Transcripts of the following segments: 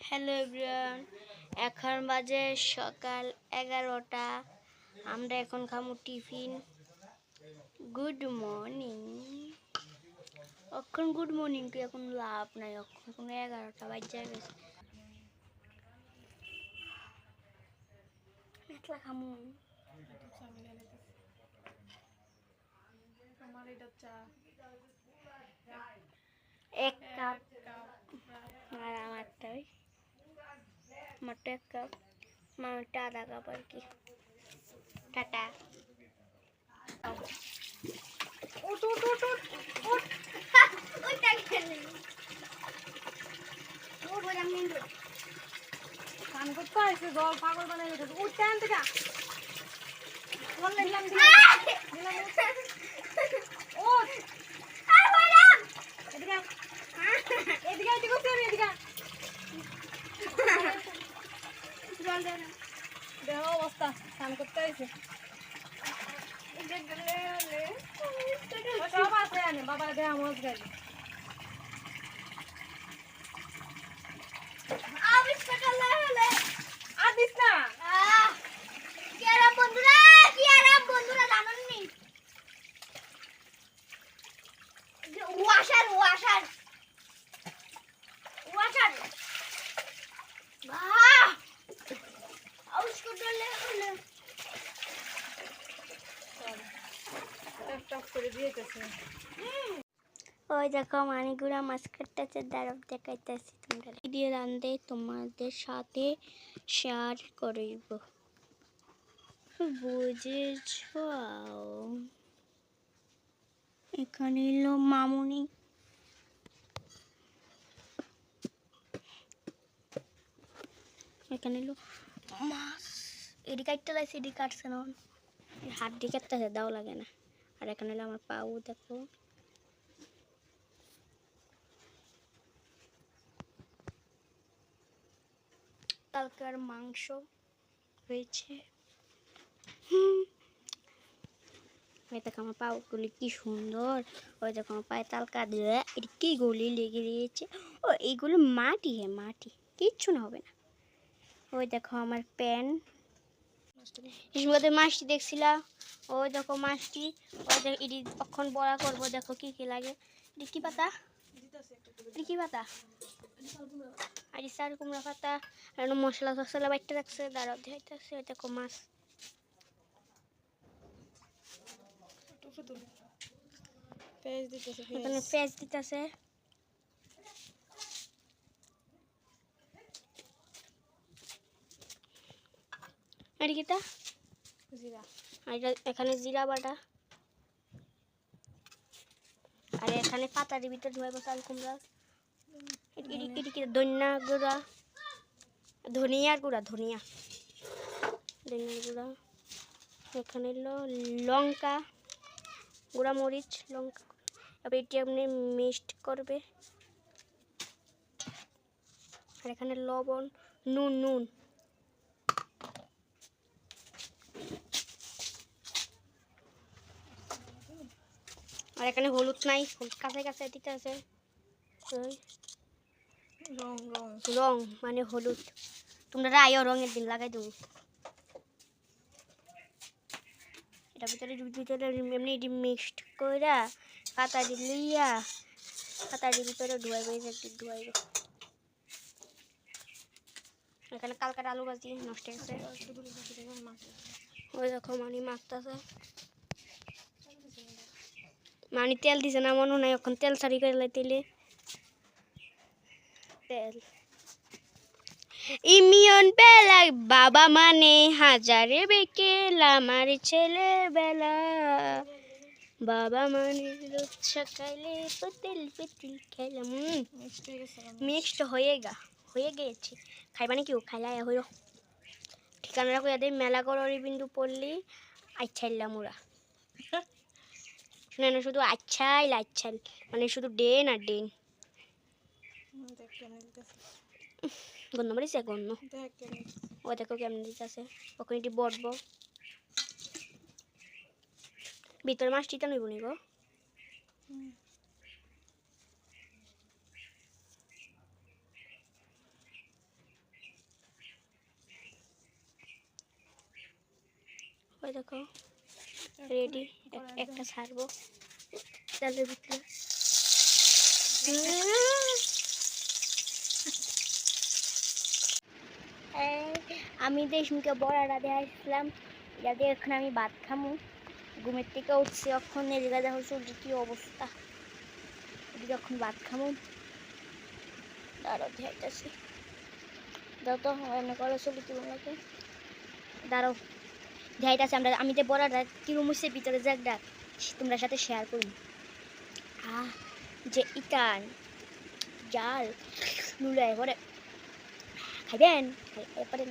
Hello everyone এখন বাজে সকাল এগারোটা। আমরা এখন খামু টিফিন। Good morning. এখন গুড মর্নিং কি এখন লাভ নাই, এখন এখন এগারোটা বাজে গেছে। একলা খামু। এক কাপ। আর আমারটা ওই এক কাপ মামারটা আধা কাপ আর কি। টাটা। উঠ উঠ উঠ ওইটা খেলে ও বললাম কিন্তু কান করতে জল পাগল বানাই দিতে উঠতে আনতে যা। দেহ অবস্থা কান করতে আসছে সব আছে বাবা দেহ, আমার গাড়ি আর ওই দেখো মানিগুড়া মাছ কাটতেছে দাঁড়াব দেখাইতেছি তোমরা। ভিডিও রান্ধে তোমাদের সাথে শেয়ার করব। বুঝেছ? এখানে এলো মামুনি। এখানে এলো মাছ এডি কাটতে লাগছে এডি কাটছে না। হাত দিয়ে কাটতেছে, দাও লাগে না। আর এখানে হলো আমার পাও, দেখো। কালকার মাংস হয়েছে। ওই দেখো আমার পাগুলি কি সুন্দর। ওই দেখো আমার পায়ে তালকা দিয়ে এটা কি গলি লেগে রয়েছে। ও, এইগুলো মাটি হ্যাঁ মাটি, কিচ্ছু না, হবে না। ওই দেখো আমার প্যান। মধ্যে মাছটি দেখছিলা? ওই দেখো মাছটি। ওই দেখো এটি কখন বড়া করব দেখো কি কি লাগে। এটি কি পাতা? এটি কি পাতা? আর চার কুমড়া পাতা। আর মশলা টসলা বাইটে রাখছে দাঁড়াও দেখাইতেছে ওই দেখো মাছ। পেজ দিতেছে পেঁয়াজ দিতেছে। আর কিটা? জিরা। আর এটা- এখানে জিরা বাটা। আর এখানে পাতার ভিতরে ধোয়াবো চাল কুমড়া। এটি কি ধনিয়া গুঁড়া। ধনিয়ার গুঁড়া ধনিয়া। ধনিয়ার গুঁড়া। এখানে হলো লঙ্কা গুঁড়া মরিচ লঙ্কা। তারপরে এটি আপনি মিক্সড করবে। আর এখানে লবণ নুন নুন। আর এখানে হলুদ নাই হলুদ কাছে কাছে দিতে আছে। রং রং। রং মানে হলুদ। তোমরা রায়ও রঙের দিন লাগাই দেবো। এটা ভিতরে ভিতরে এমনি এটি মিক্সড কইরা পাতা লইয়া পাতা দিয়ে ভিতরে যে একটু ধুয়াইবো এখানে কালকার আলু ভাজি নষ্ট হয়ে গেছে ওই দেখো মানি মাখতেছে। মানি তেল দিছে না, মনে নাই এখন তেল সারি করে তেলে তেল। ইমিয়ন বেলায় বাবা মানে হাজারে বেকেল, আমার ছেলেবেলা। বাবা মানে রোজ সকালে পতিল পতিল খেলাম মিক্সড হয়ে গা, হয়ে গেছে। খাইবা নাকি ও? খাইলা হইল ঠিকানাটা কইয়া দেয় মেলা কররি বিন্দু পড়লি আচ্ছাইলাম ওরা শুনে না, শুধু আচ্ছাই আচ্ছাইল মানে শুধু ডেন আর ডেন। গন্ধ মারিছে ও, দেখো কেমন দিতেছে। ওখানে এটি বটবো ভিতরে মাছটি তো নইব নি গো। দেখো। রেডি একটা ছাড়বো। তেলের ভিতরে। আমি দেশমুখে বড়াটা দিয়ে আসলাম যাতে এখন আমি ভাত খামু। ঘুমের থেকে উঠছি এখন, এদিকে দেখো সূর্য কি অবস্থা। এদিকে এখন ভাত খামু। দাঁড়াও, দেখাইতেছি। দাও তো এমনি করে ছবি তুলো নাকি। দাঁড়াও দেখাইতেছি আমরা আমি যে বড়াটা হচ্ছে ভিতরে যাক ডাক তোমরা সাথে শেয়ার করুন। আহ, যে ইকান জাল নুলে পরে খাইবেন? এরপরে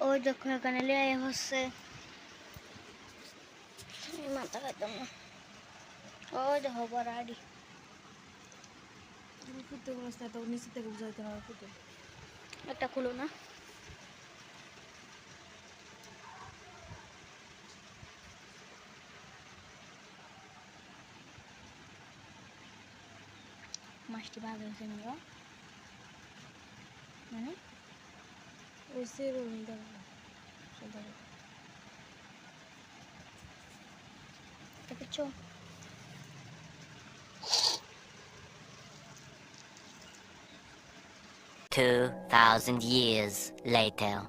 ওই দেখো, এখানে লেয়াই হচ্ছে। মাথা খাইতাম না। ওই দেখো বড়াডি তুমি ফুটতে বলছ না তখন নিচে থেকে বুঝাইতে হবে ফুটে। একটা খুলো না। মাছটি ভাগ হয়েছে নিল মানে? ওই সে রুমি 2,000 years later.